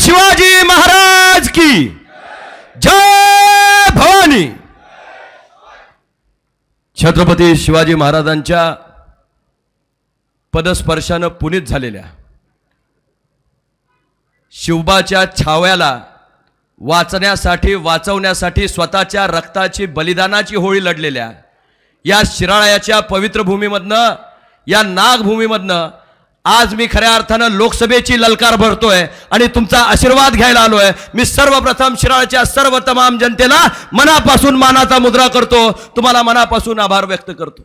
शिवाजी महाराज की। जय भवानी। छत्रपती शिवाजी महाराजांच्या पदस्पर्शानं पुनीत झालेल्या शिवबाच्या छाव्याला वाचण्यासाठी वाचवण्यासाठी स्वतःच्या रक्ताची बलिदानाची होळी लढलेल्या या शिराळ्याच्या पवित्र भूमीमधनं या नागभूमीमधनं आज मी खऱ्या अर्थानं लोकसभेची ललकार भरतोय आणि तुमचा आशीर्वाद घ्यायला आलोय. मी सर्वप्रथम शिराळच्या सर्व तमाम जनतेला मनापासून मानाचा मुद्रा करतो. तुम्हाला मनापासून आभार व्यक्त करतो.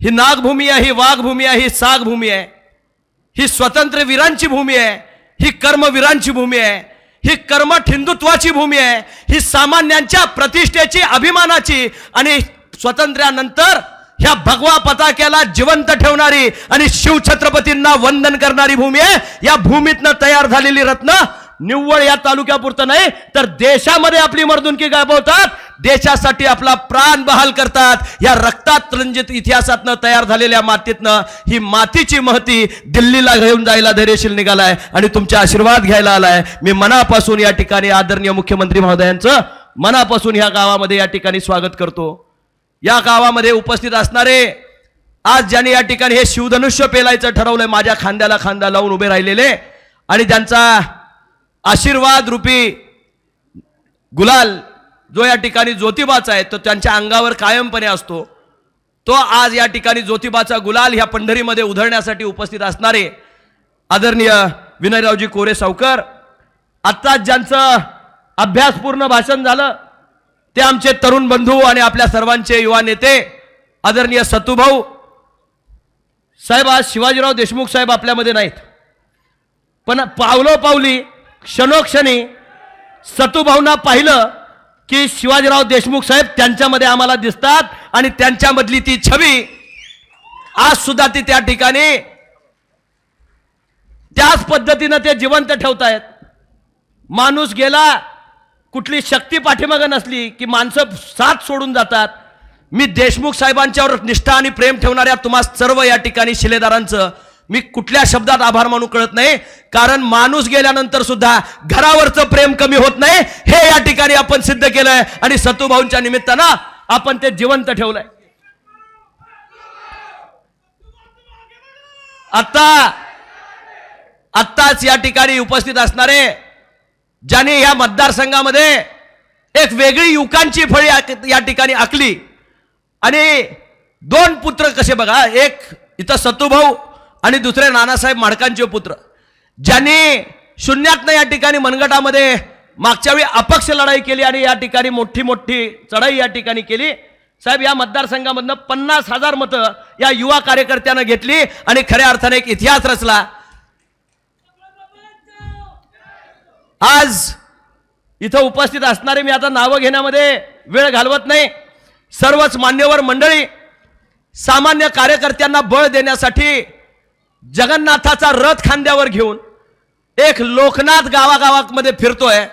ही नागभूमी आहे ही वाघभूमी आहे ही सागभूमी आहे. ही स्वतंत्र वीरांची भूमी आहे ही कर्मवीरांची भूमी आहे ही कर्मठ हिंदुत्वाची भूमी आहे ही सामान्यांच्या प्रतिष्ठेची अभिमानाची आणि स्वातंत्र्यानंतर ह्या भगवा पताक्याला जिवंत ठेवणारी आणि शिवछत्रपतींना वंदन करणारी भूमी आहे. या भूमीतनं तयार झालेली रत्न निव्वळ या तालुक्यापुरतं नाही तर देशामध्ये आपली मर्दुनकी गाबवतात देशासाठी आपला प्राण बहाल करतात. या रक्तात रंजित इतिहासातनं तयार झालेल्या मातीतनं ही मातीची महती दिल्लीला घेऊन जायला धैर्यशील निघालाय आणि तुमचे आशीर्वाद घ्यायला आलाय. मी मनापासून या ठिकाणी आदरणीय मुख्यमंत्री महोदयांचं मनापासून ह्या गावामध्ये या ठिकाणी स्वागत करतो. या गावामध्ये उपस्थित असणारे आज ज्यांनी या ठिकाणी हे शिवधनुष्य पेलायचं ठरवलंय माझ्या खांद्याला खांदा लावून उभे राहिलेले आणि त्यांचा आशीर्वाद रूपी गुलाल जो या ठिकाणी ज्योतिबाचा आहे तो त्यांच्या अंगावर कायमपणे असतो तो आज या ठिकाणी ज्योतिबाचा गुलाल ह्या पंढरीमध्ये उधळण्यासाठी उपस्थित असणारे आदरणीय विनयरावजी कोरे सावकर आत्ताच ज्यांचं अभ्यासपूर्ण भाषण झालं ते आमचे तरुण बंधू आणि आपल्या सर्वांचे युवा नेते आदरणीय सतुभाऊ साहेब आज शिवाजीराव देशमुख साहेब आपल्यामध्ये नाहीत. पण पावलो पावली क्षणोक्षणी सतुभाऊंना पाहिलं की शिवाजीराव देशमुख साहेब त्यांच्यामध्ये आम्हाला दिसतात आणि त्यांच्यामधली ती छवी आज सुद्धा ती त्या ठिकाणी त्याच पद्धतीनं ते जिवंत ठेवतायत. माणूस गेला कुठली शक्ती पाठीमागं नसली की माणसं साथ सोडून जातात. मी देशमुख साहेबांच्यावर निष्ठा आणि प्रेम ठेवणाऱ्या तुम्हा सर्व या ठिकाणी शिलेदारांचं मी कुठल्या शब्दात आभार मानू कळत नाही. कारण माणूस गेल्यानंतर सुद्धा घरावरचं प्रेम कमी होत नाही. हे या ठिकाणी आपण सिद्ध केलंय आणि सतुभाऊंच्या निमित्तानं आपण ते जिवंत ठेवलंय. आत्ता आत्ताच या ठिकाणी उपस्थित असणारे ज्याने या मतदारसंघामध्ये एक वेगळी युवकांची फळी या ठिकाणी आखली. आणि दोन पुत्र कसे बघा एक इथं सतुभाऊ आणि दुसरे नानासाहेब माडकांचे पुत्र. ज्यांनी शून्यातनं या ठिकाणी मनगटामध्ये मागच्या वेळी अपक्ष लढाई केली आणि या ठिकाणी मोठी मोठी चढाई या ठिकाणी केली. साहेब या मतदारसंघामधनं पन्नास हजार मतं या युवा कार्यकर्त्यानं घेतली आणि खऱ्या अर्थाने एक इतिहास रचला. आज इथं उपस्थित असणारे मी आता नावं घेण्यामध्ये वेळ घालवत नाही. सर्वच मान्यवर मंडळी सामान्य कार्यकर्त्यांना बळ देण्यासाठी जगन्नाथाचा रथ खांद्यावर घेऊन एक लोकनाथ गावागावामध्ये फिरतोय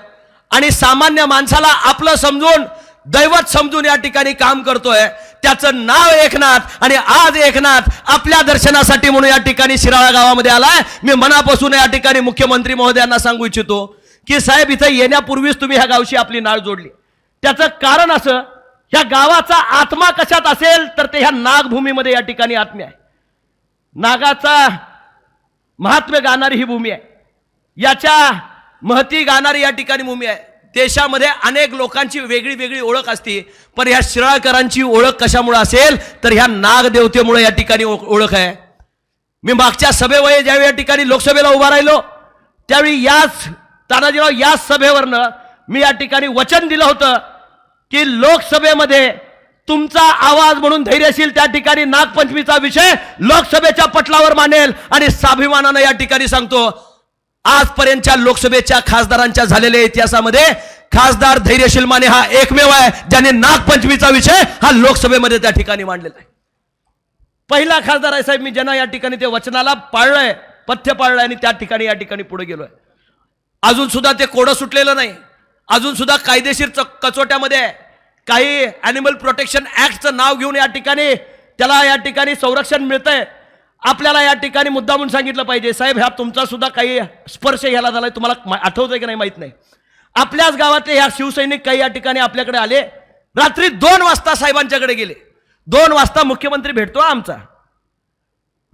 आणि सामान्य माणसाला आपलं समजून दैवत समजून या ठिकाणी काम करतोय. त्याचं नाव एकनाथ आणि आज एकनाथ आपल्या दर्शनासाठी म्हणून या ठिकाणी शिराळा गावामध्ये आलाय. मी मनापासून या ठिकाणी मुख्यमंत्री महोदयांना सांगू इच्छितो की साहेब इथं येण्यापूर्वीच तुम्ही ह्या गावशी आपली नाळ जोडली. त्याचं कारण असं ह्या गावाचा आत्मा कशात असेल तर ते ह्या नागभूमीमध्ये या ठिकाणी आत्म्य आहे. नागाचा महात्म्य गाणारी ही भूमी आहे. याच्या महती गाणारी या ठिकाणी भूमी आहे. देशामध्ये अनेक लोकांची वेगळी वेगळी ओळख असते पण ह्या शिराळकरांची ओळख कशामुळे असेल तर ह्या नागदेवतेमुळे या ठिकाणी ओळख आहे. मी मागच्या सभेवय ज्यावेळी या ठिकाणी लोकसभेला उभा राहिलो त्यावेळी याच तानाजीराव याच सभेवरनं मी या ठिकाणी वचन दिलं होतं की लोकसभेमध्ये तुमचा आवाज म्हणून धैर्यशील त्या ठिकाणी नागपंचमीचा विषय लोकसभेच्या पटलावर मानेल आणि स्वाभिमानानं या ठिकाणी सांगतो आजपर्यंतच्या लोकसभेच्या खासदारांच्या झालेल्या इतिहासामध्ये खासदार धैर्यशील माने हा एकमेव आहे ज्याने नागपंचमीचा विषय हा लोकसभेमध्ये त्या ठिकाणी मांडलेला आहे. पहिला खासदार आहे साहेब मी ज्यांना या ठिकाणी ते वचनाला पाळलंय पथ्य पाळलंय आणि त्या ठिकाणी या ठिकाणी पुढे गेलोय. अजून सुद्धा ते कोडं सुटलेलं नाही. अजून सुद्धा कायदेशीर च- कचोट्यामध्ये काही ॲनिमल प्रोटेक्शन ऍक्टचं नाव घेऊन या ठिकाणी त्याला या ठिकाणी संरक्षण मिळतंय. आपल्याला या ठिकाणी मुद्दामून सांगितलं पाहिजे. साहेब ह्या तुमचा सुद्धा काही स्पर्श घ्यायला झालाय तुम्हाला आठवतंय की नाही माहीत नाही. आपल्याच गावातले ह्या शिवसैनिक काही या ठिकाणी आपल्याकडे आले. रात्री दोन वाजता साहेबांच्याकडे गेले. दोन वाजता मुख्यमंत्री भेटतो आमचा.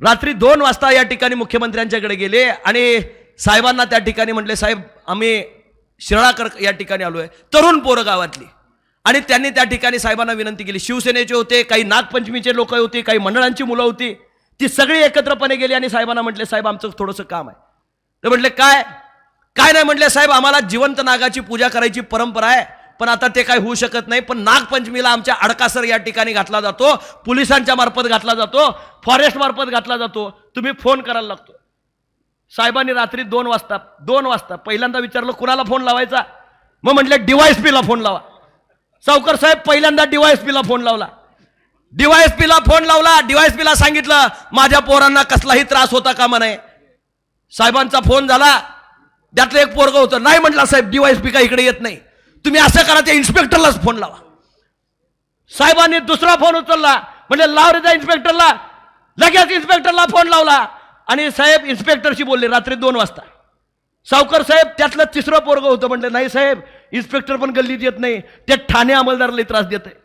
रात्री दोन वाजता या ठिकाणी मुख्यमंत्र्यांच्याकडे गेले आणि साहेबांना त्या ठिकाणी म्हटले साहेब आम्ही शिराळाकर या ठिकाणी आलो आहे तरुण पोरं गावातली. आणि त्यांनी त्या ठिकाणी साहेबांना विनंती केली. शिवसेनेचे होते काही नागपंचमीचे लोक होती काही मंडळांची मुलं होती ती सगळी एकत्रपणे गेली आणि साहेबांना म्हटले साहेब आमचं थोडंसं काम आहे. ते म्हटले काय? काय नाही? म्हटले साहेब आम्हाला जिवंत नागाची पूजा करायची परंपरा आहे पण आता ते काय होऊ शकत नाही पण नागपंचमीला आमच्या अडकासर या ठिकाणी घातला जातो पोलिसांच्या मार्फत घातला जातो फॉरेस्ट मार्फत घातला जातो तुम्ही फोन करायला लागतो. साहेबांनी रात्री दोन वाजता दोन वाजता पहिल्यांदा विचारलं कुणाला फोन लावायचा? मग म्हटले डिवायस पीला फोन लावा. सावकर साहेब पहिल्यांदा डिवायस पीला फोन लावला. डिवायस पीला फोन लावला. डिवायस पीला सांगितलं माझ्या पोरांना कसलाही त्रास होता कामा नये. साहेबांचा फोन झाला. त्यातलं एक पोरग होतं. नाही म्हटलं साहेब डिवायस पी का इकडे येत नाही. तुम्ही असं करा त्या इन्स्पेक्टरलाच फोन लावा. साहेबांनी दुसरा फोन उचलला. म्हणजे लाव रे त्या इन्स्पेक्टरला लगेच इन्स्पेक्टरला फोन लावला. आणि साहेब इन्स्पेक्टरशी बोलले रात्री दोन वाजता. सावकर साहेब त्यातलं तिसरं पोरग होतं म्हणलं नाही साहेब इन्स्पेक्टर पण गल्लीत येत नाही ते ठाणे अंमलदाराला त्रास देत आहे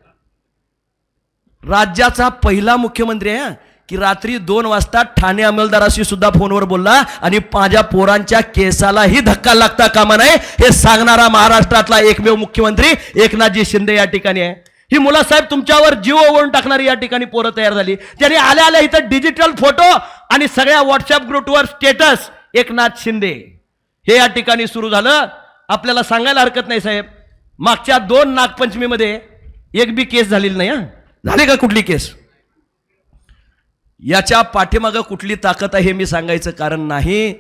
राज्याचा पहिला मुख्यमंत्री आहे की रात्री दोन वाजता ठाणे अंमलदाराशी सुद्धा फोनवर बोलला आणि माझ्या पोरांच्या केसालाही धक्का लागता कामा नये हे सांगणारा महाराष्ट्रातला एकमेव मुख्यमंत्री एकनाथजी शिंदे या ठिकाणी आहे. ही मुलं साहेब तुमच्यावर जीव ओवळून टाकणारी या ठिकाणी पोरं तयार झाली. त्यांनी आल्या आल्या इथं डिजिटल फोटो आणि सगळ्या व्हॉट्सअप ग्रुपवर स्टेटस एकनाथ शिंदे. हे या ठिकाणी सुरू झालं. आपल्याला सांगायला हरकत नाही साहेब. मागच्या दोन नागपंचमीमध्ये एक बी केस झालेली नाही हा. झाली का कुठली केस? याच्या पाठीमागं कुठली ताकद आहे हे मी सांगायचं कारण नाही.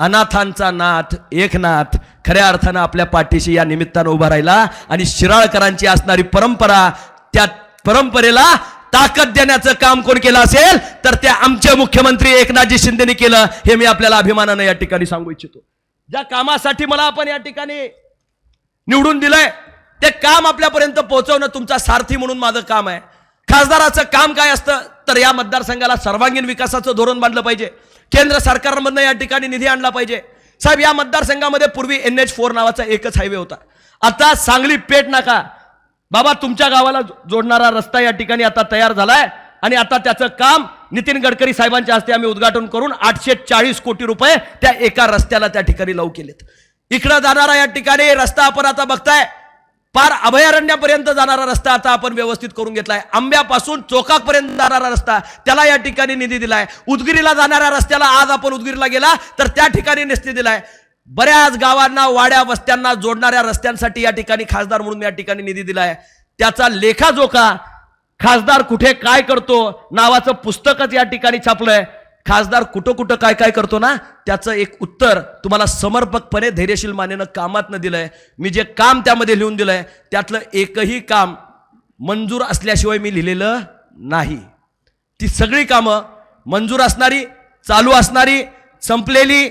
अनाथांचा नाथ एकनाथ खऱ्या अर्थानं आपल्या पाठीशी या निमित्तानं उभा राहिला आणि शिराळकरांची असणारी परंपरा त्या परंपरेला ताकद देण्याचं काम कोण केलं असेल? तर त्या आमचे मुख्यमंत्री एकनाथजी शिंदेने केलं. हे मी आपल्याला अभिमानानं या ठिकाणी सांगू इच्छितो. ज्या कामासाठी मला आपण या ठिकाणी निवडून दिलंय ते काम आपल्यापर्यंत पोहोचवणं तुमचा सारथी म्हणून माझं काम आहे. खासदाराचं काम काय असतं? तर या मतदारसंघाला सर्वांगीण विकासाचं धोरण बांधलं पाहिजे. केंद्र सरकारमधनं या ठिकाणी निधी आणला पाहिजे. साहेब या मतदारसंघामध्ये पूर्वी एन एच फोर नावाचा एकच हायवे होता. आता सांगली पेठ नाका. बाबा तुमच्या गावाला जोडणारा रस्ता या ठिकाणी आता तयार झालाय आणि आता त्याचं काम नितीन गडकरी साहेबांच्या हस्ते आम्ही उद्घाटन करून आठशे चाळीस कोटी रुपये त्या एका रस्त्याला त्या ठिकाणी लावू केलेत. इकडं जाणारा या ठिकाणी रस्ता आपण आता बघताय. पार अभयारण्यापर्यंत जाणारा रस्ता आता आपण व्यवस्थित करून घेतलाय. आंब्यापासून चोकापर्यंत जाणारा रस्ता त्याला या ठिकाणी निधी दिलाय. उदगिरीला जाणाऱ्या रस्त्याला आज आपण उदगिरीला गेला तर त्या ठिकाणी निधी दिलाय. बऱ्याच गावांना वाड्या वस्त्यांना जोडणाऱ्या रस्त्यांसाठी या ठिकाणी खासदार म्हणून या ठिकाणी निधी दिलाय. त्याचा लेखाजोखा खासदार कुठे काय करतो नावाचं पुस्तकच या ठिकाणी छापलंय. खासदार कुठं कुठं काय काय करतो ना त्याचं एक उत्तर तुम्हाला समर्पकपणे धैर्यशील मानेनं कामातनं दिलंय. मी जे काम त्यामध्ये लिहून दिलंय त्यातलं एकही काम मंजूर असल्याशिवाय मी लिहिलेलं नाही. ती सगळी कामं मंजूर असणारी चालू असणारी संपलेली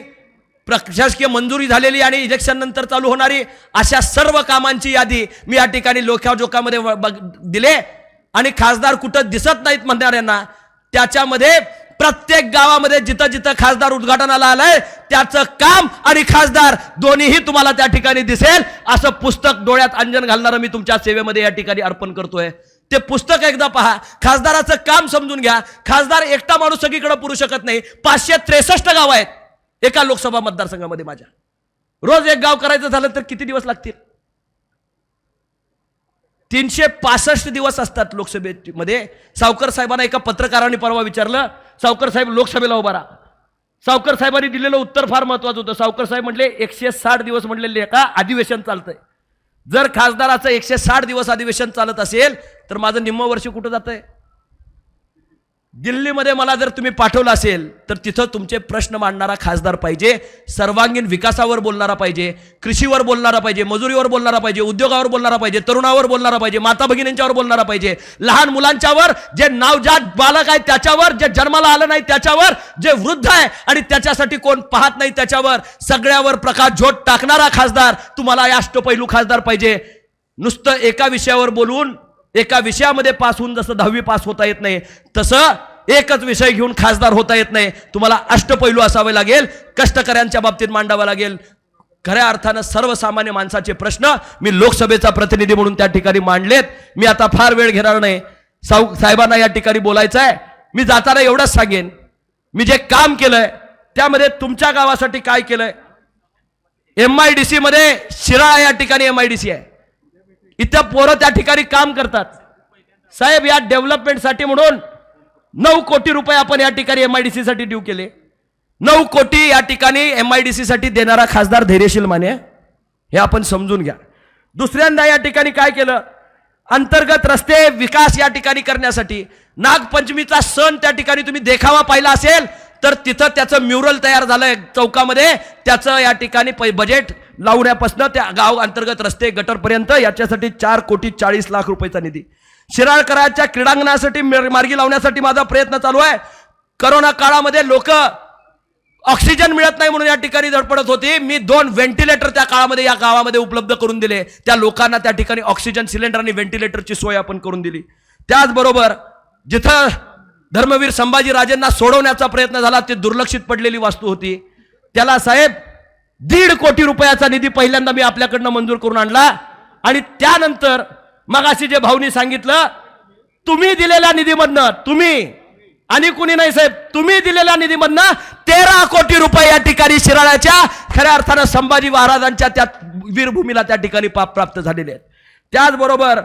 प्रशासकीय मंजुरी झालेली आणि इलेक्शन नंतर चालू होणारी अशा सर्व कामांची यादी मी या ठिकाणी लोकाजोकामध्ये व- बघ- दिले. आणि खासदार कुठं दिसत नाहीत म्हणणाऱ्यांना त्याच्यामध्ये प्रत्येक गावामध्ये जिथं जिथं खासदार उद्घाटनाला आलंय त्याचं काम आणि खासदार दोन्हीही तुम्हाला त्या ठिकाणी दिसेल. असं पुस्तक डोळ्यात अंजन घालणारं मी तुमच्या सेवेमध्ये या ठिकाणी अर्पण करतोय. ते पुस्तक एकदा पहा. खासदाराचं काम समजून घ्या. खासदार एकटा माणूस सगळीकडे पुरू शकत नाही. पाचशे त्रेसष्ट गाव आहेत. एका लोकसभा मतदारसंघामध्ये माझ्या. रोज एक गाव करायचं झालं तर किती दिवस लागतील? तीनशे पासष्ट दिवस असतात लोकसभेमध्ये. सावकर साहेबांना एका पत्रकाराने परवा विचारलं सावकर साहेब लोकसभेला उभा राहा. सावकर साहेबांनी दिलेलं उत्तर फार महत्वाचं होतं. सावकर साहेब म्हटले एकशे साठ दिवस म्हटलेले का अधिवेशन चालतंय. जर खासदाराचं एकशे साठ दिवस अधिवेशन चालत असेल तर माझं निम्म वर्ष कुठं जातंय? दिल्लीमध्ये मला जर तुम्ही पाठवलं असेल तर तिथं तुमचे प्रश्न मांडणारा खासदार पाहिजे सर्वांगीण विकासावर बोलणारा पाहिजे कृषीवर बोलणारा पाहिजे मजुरीवर बोलणारा पाहिजे उद्योगावर बोलणारा पाहिजे तरुणावर बोलणारा पाहिजे माता भगिनींच्यावर बोलणारा पाहिजे लहान मुलांच्यावर जे नावजात बालक आहे त्याच्यावर जे जन्माला आलं नाही त्याच्यावर जे वृद्ध आहे आणि त्याच्यासाठी कोण पाहत नाही त्याच्यावर सगळ्यावर प्रकाश झोट टाकणारा खासदार तुम्हाला या अष्टपैलू खासदार पाहिजे. नुसतं एका विषयावर बोलून एका विषयामध्ये पास होऊन जसं दहावी पास होता येत नाही तसं एकच विषय घेऊन खासदार होता येत नाही. तुम्हाला अष्टपैलू असावे लागेल कष्टकऱ्यांच्या बाबतीत मांडावा लागेल. खऱ्या अर्थानं सर्वसामान्य माणसाचे प्रश्न मी लोकसभेचा प्रतिनिधी म्हणून त्या ठिकाणी मांडलेत. मी आता फार वेळ घेणार नाही. साऊ साहेबांना या ठिकाणी बोलायचं आहे मी जाताना एवढंच सांगेन. मी जे काम केलंय त्यामध्ये तुमच्या गावासाठी काय केलंय? एम आय डी सीमध्ये शिराळा या ठिकाणी एम आय डी सी आहे. इथं पोरं त्या ठिकाणी काम करतात. साहेब या डेव्हलपमेंटसाठी म्हणून नऊ कोटी रुपये आपण या ठिकाणी एम आय डी सीसाठी ड्यू केले. नऊ कोटी या ठिकाणी एम आय डी सीसाठी देणारा खासदार धैर्यशील माने. हे आपण समजून घ्या. दुसऱ्यांदा या ठिकाणी काय केलं? अंतर्गत रस्ते विकास या ठिकाणी करण्यासाठी नागपंचमीचा सण त्या ठिकाणी तुम्ही देखावा पाहिला असेल तर तिथं त्याचं म्युरल तयार झालंय चौकामध्ये. त्याचं या ठिकाणी पै बजेट लावण्यापासून त्या गाव अंतर्गत रस्ते गटरपर्यंत याच्यासाठी चार कोटी चाळीस लाख रुपयाचा निधी. शिराळकराच्या क्रीडांगणासाठी मार्गी लावण्यासाठी माझा प्रयत्न चालू आहे. करोना काळामध्ये लोक ऑक्सिजन मिळत नाही म्हणून या ठिकाणी धडपडत होती. मी दोन व्हेंटिलेटर त्या काळामध्ये या गावामध्ये उपलब्ध करून दिले. त्या लोकांना त्या ठिकाणी ऑक्सिजन सिलेंडर आणि व्हेंटिलेटरची सोय आपण करून दिली. त्याचबरोबर जिथं धर्मवीर संभाजी राजेंना सोडवण्याचा प्रयत्न झाला ती दुर्लक्षित पडलेली वास्तू होती. त्याला साहेब दीड कोटी रुपयाचा निधी पहिल्यांदा मी आपल्याकडनं मंजूर करून आणला. आणि त्यानंतर मगाशी जे भाऊनी सांगितलं तुम्ही दिलेल्या निधीमधनं तुम्ही आणि कुणी नाही साहेब तुम्ही दिलेल्या निधीमधनं तेरा कोटी रुपये या ठिकाणी शिराळ्याच्या खऱ्या अर्थानं संभाजी महाराजांच्या त्या वीरभूमीला त्या ठिकाणी पाप प्राप्त झालेले आहेत. त्याचबरोबर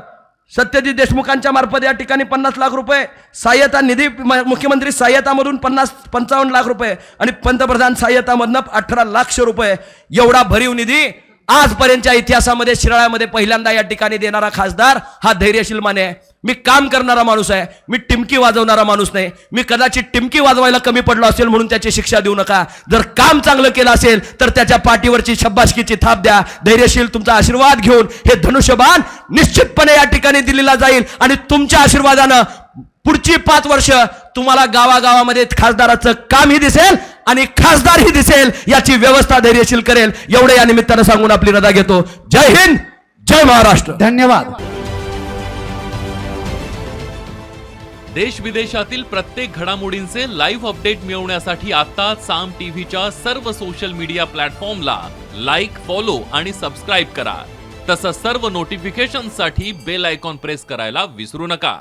सत्यजित देशमुखांच्या मार्फत या ठिकाणी पन्नास लाख रुपये सहाय्यता निधी मुख्यमंत्री सहाय्यतामधून पन्नास पंचावन्न लाख रुपये आणि पंतप्रधान सहाय्यतामधनं अठरा लाखशे रुपये. एवढा भरीव निधी आजपर्यंतच्या इतिहासामध्ये शिराळ्यामध्ये पहिल्यांदा या ठिकाणी देणारा खासदार हा धैर्यशील माने आहे. मी काम करणारा माणूस आहे मी टिमकी वाजवणारा माणूस नाही. मी कदाचित टिमकी वाजवायला कमी पडलो असेल म्हणून त्याची शिक्षा देऊ नका. जर काम चांगलं केलं असेल तर त्याच्या पाठीवरची शब्बाशकीची थाप द्या. धैर्यशील तुमचा आशीर्वाद घेऊन हे धनुष्यबाण निश्चितपणे या ठिकाणी दिलेला जाईल आणि तुमच्या आशीर्वादानं पुढची पाच वर्ष तुम्हाला गावागावामध्ये खासदाराचं कामही दिसेल आणि खासदारही दिसेल याची व्यवस्था धैर्यशील करेल. एवढे या निमित्तानं सांगून आपली रजा घेतो. जय हिंद जय महाराष्ट्र. धन्यवाद. देश विदेशातील प्रत्येक घडामोडींचे लाईव्ह अपडेट मिळवण्यासाठी आता साम टीव्हीच्या सर्व सोशल मीडिया प्लॅटफॉर्मला लाईक फॉलो आणि सबस्क्राईब करा. तसंच सर्व नोटिफिकेशनसाठी बेल आयकॉन प्रेस करायला विसरू नका.